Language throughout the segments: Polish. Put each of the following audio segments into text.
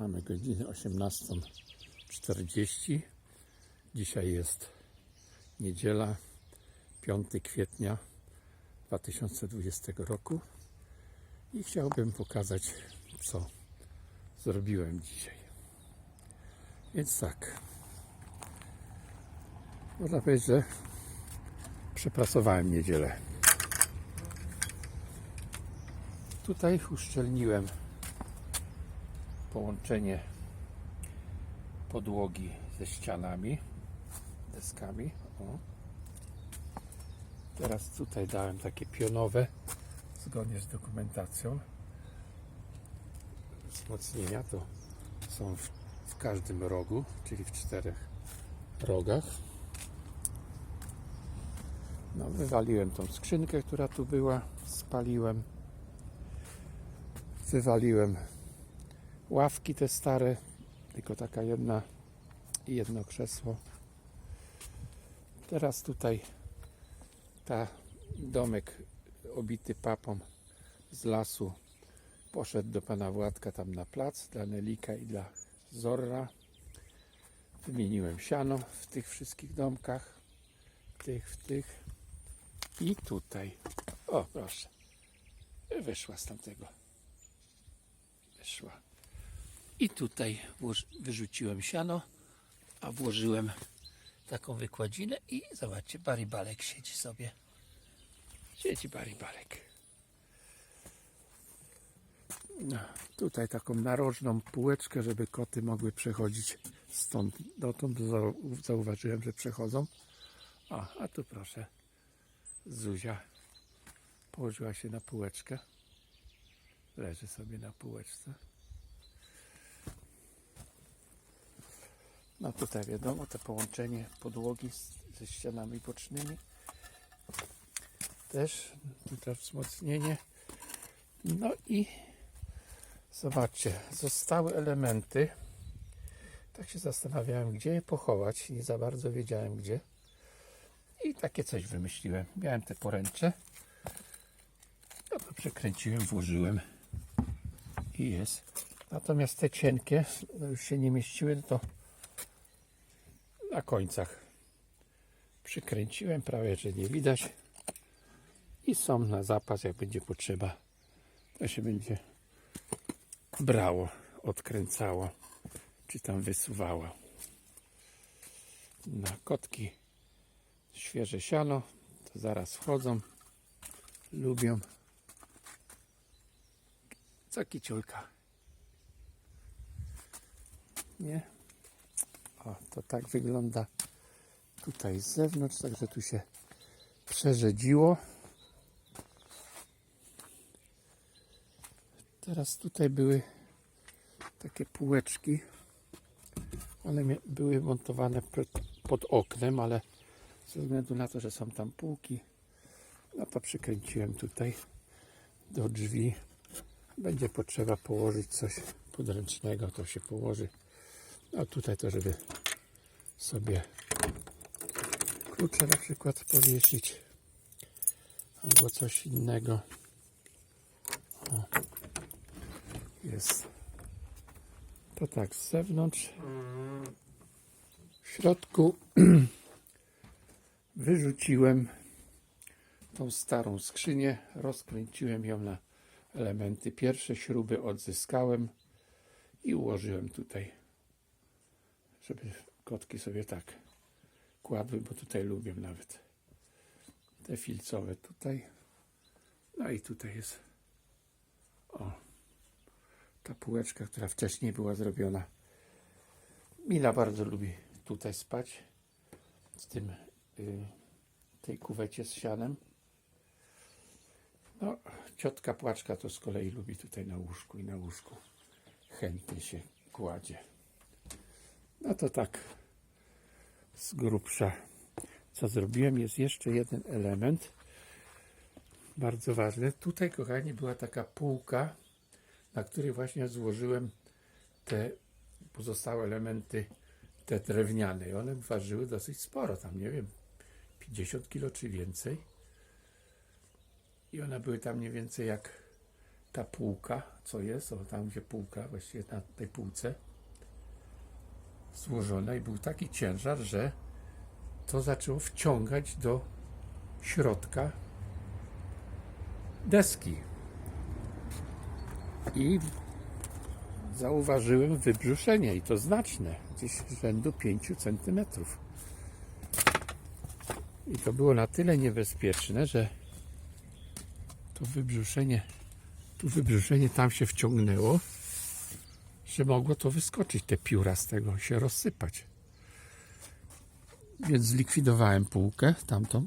Mamy godzinę 18.40. Dzisiaj jest niedziela, 5 kwietnia 2020 roku i chciałbym pokazać, co zrobiłem dzisiaj. Więc tak, można powiedzieć, że przepracowałem niedzielę. Tutaj uszczelniłem połączenie podłogi ze ścianami, deskami. O. Teraz tutaj dałem takie pionowe, zgodnie z dokumentacją. Wzmocnienia to są w, w każdym rogu, czyli w czterech rogach. No, wywaliłem tą skrzynkę, która tu była, spaliłem. Wywaliłem ławki te stare, tylko taka jedna i jedno krzesło. Teraz tutaj ta domek obity papą z lasu poszedł do pana Władka tam na plac dla Nelika i dla Zorra. Wymieniłem siano w tych wszystkich domkach, tych, w tych i tutaj. O, proszę. Wyszła z tamtego. Wyszła. I tutaj wyrzuciłem siano, a włożyłem taką wykładzinę i zobaczcie, baribalek siedzi sobie. Siedzi baribalek. No, tutaj taką narożną półeczkę, żeby koty mogły przechodzić stąd dotąd. Zau- Zauważyłem, że przechodzą. O, a tu proszę, Zuzia położyła się na półeczkę. Leży sobie na półeczce. No tutaj wiadomo, to połączenie podłogi z, ze ścianami bocznymi. Też tutaj wzmocnienie. No i zobaczcie, zostały elementy. Tak się zastanawiałem, gdzie je pochować. Nie za bardzo wiedziałem gdzie. I takie coś wymyśliłem. Miałem te poręcze. No to przekręciłem, włożyłem i jest. Natomiast te cienkie no już się nie mieściły, to na końcach przykręciłem, prawie że nie widać. I są na zapas, jak będzie potrzeba. To się będzie brało, odkręcało czy tam wysuwało. Na kotki świeże siano to zaraz wchodzą lubią. Co kiciulka? Nie o, to tak wygląda tutaj z zewnątrz, także tu się przerzedziło. Teraz tutaj były takie półeczki. One były montowane pod oknem, ale ze względu na to, że są tam półki, no to przykręciłem tutaj do drzwi. Będzie potrzeba położyć coś podręcznego, to się położy. A tutaj to, żeby sobie klucze na przykład powiesić albo coś innego. O, jest to tak z zewnątrz. W środku wyrzuciłem tą starą skrzynię, rozkręciłem ją na elementy. Pierwsze śruby odzyskałem i ułożyłem tutaj żeby kotki sobie tak kładły, bo tutaj lubię nawet te filcowe tutaj. No i tutaj jest o ta półeczka, która wcześniej była zrobiona. Mila bardzo lubi tutaj spać z tym y, tej kuwecie z sianem. No, ciotka płaczka to z kolei lubi tutaj na łóżku i na łóżku chętnie się kładzie. No to tak z grubsza co zrobiłem. Jest jeszcze jeden element bardzo ważny. Tutaj, kochani, była taka półka, na której właśnie złożyłem te pozostałe elementy, te drewniane. I one ważyły dosyć sporo, tam nie wiem, 50 kg czy więcej. I one były tam mniej więcej jak ta półka, co jest, o tam gdzie półka, właściwie na tej półce złożona i był taki ciężar, że to zaczęło wciągać do środka deski. I zauważyłem wybrzuszenie i to znaczne, gdzieś rzędu 5 cm. I to było na tyle niebezpieczne, że to wybrzuszenie, tu wybrzuszenie tam się wciągnęło, że mogło to wyskoczyć, te pióra z tego się rozsypać. Więc zlikwidowałem półkę tamtą.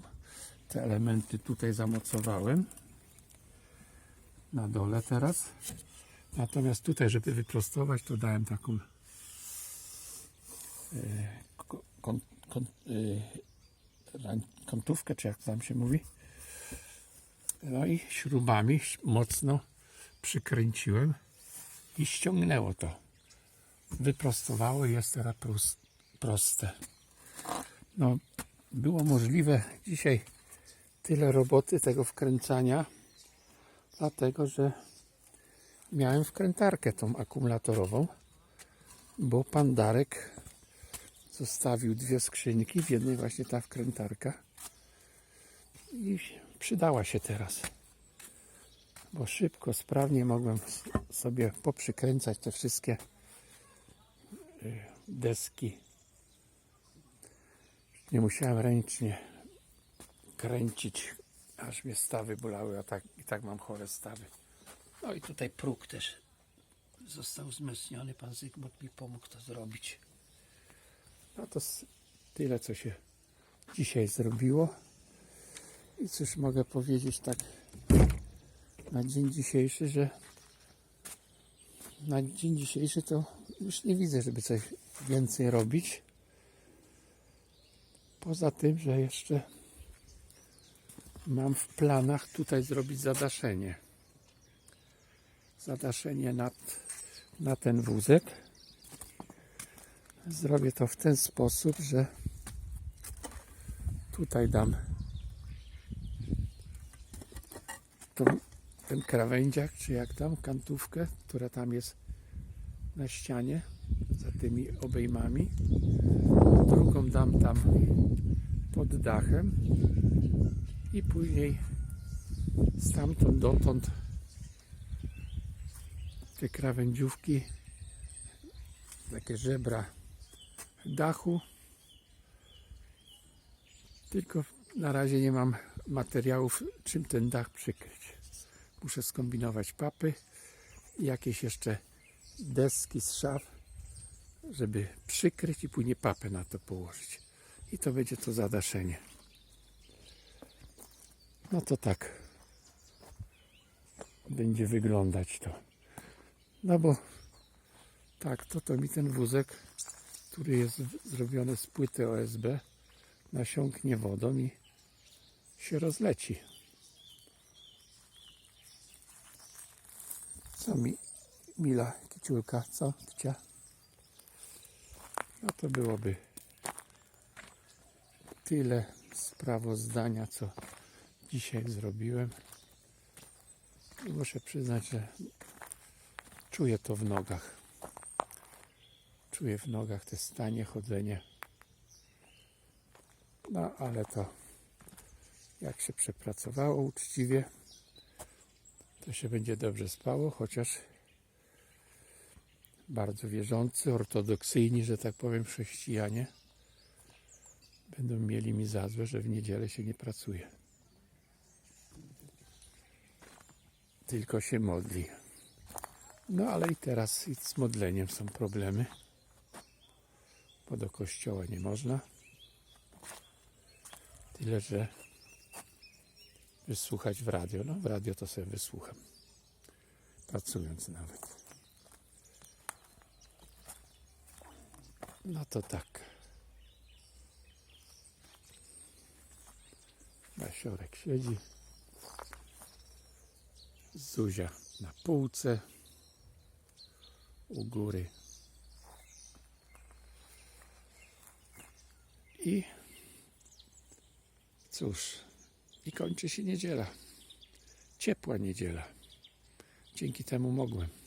Te elementy tutaj zamocowałem. Na dole teraz. Natomiast tutaj, żeby wyprostować, to dałem taką e, ko- kon, kon, e, kątówkę, czy jak tam się mówi. No i śrubami mocno przykręciłem i ściągnęło to. Wyprostowało jest teraz proste. No, było możliwe dzisiaj tyle roboty tego wkręcania, dlatego że miałem wkrętarkę tą akumulatorową, bo pan Darek zostawił dwie skrzynki, w jednej właśnie ta wkrętarka i przydała się teraz, bo szybko, sprawnie mogłem sobie poprzykręcać te wszystkie y, deski. Nie musiałem ręcznie kręcić, aż mnie stawy bolały, a tak, i tak mam chore stawy. No i tutaj próg też został wzmocniony. Pan Zygmunt mi pomógł to zrobić. No to tyle, co się dzisiaj zrobiło. I cóż mogę powiedzieć tak na dzień dzisiejszy, że na dzień dzisiejszy to już nie widzę, żeby coś więcej robić. Poza tym, że jeszcze mam w planach tutaj zrobić zadaszenie. Zadaszenie nad, na ten wózek. Zrobię to w ten sposób, że tutaj dam tą, ten krawędziak, czy jak tam, kantówkę, która tam jest na ścianie, za tymi obejmami. Drugą dam tam pod dachem i później stamtąd dotąd te krawędziówki, takie żebra dachu. Tylko na razie nie mam materiałów, czym ten dach przykryć. Muszę skombinować papy i jakieś jeszcze deski z szaf, żeby przykryć i później papę na to położyć. I to będzie to zadaszenie. No to tak będzie wyglądać to. No bo tak, to to mi ten wózek, który jest zrobiony z płyty OSB, nasiąknie wodą i się rozleci. Co mi, Mila, kiciulka, co, kicia? No to byłoby tyle sprawozdania, co dzisiaj zrobiłem. I muszę przyznać, że czuję to w nogach. Czuję w nogach te stanie, chodzenie. No ale to jak się przepracowało uczciwie, to się będzie dobrze spało, chociaż bardzo wierzący, ortodoksyjni, że tak powiem, chrześcijanie będą mieli mi za złe, że w niedzielę się nie pracuje. Tylko się modli. No ale i teraz z modleniem są problemy, bo do kościoła nie można. Tyle, że wysłuchać w radio. No w radio to sobie wysłucham. Pracując nawet. No to tak. Basiorek siedzi. Zuzia na półce. U góry. I cóż, i kończy się niedziela. Ciepła niedziela. Dzięki temu mogłem.